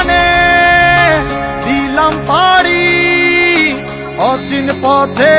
জীবনে দিলাম পাড়ি অচিন পথে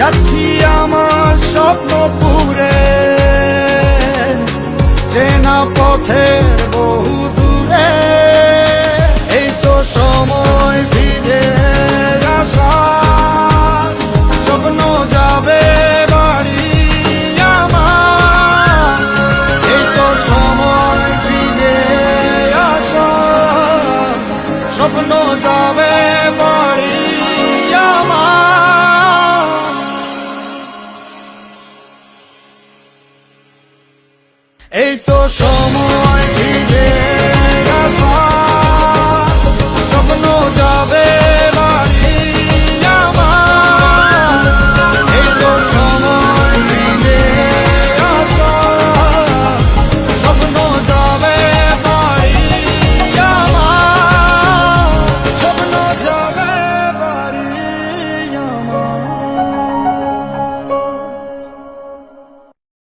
যাচ্ছি আমার স্বপ্ন পুরে। চেনা পথের বহু দূরে, এই তো সময় ফিরে আসা স্বপ্ন যাবে বাড়ি আমার, এই তো সময় ফিরে আসা স্বপ্ন এই তো সময়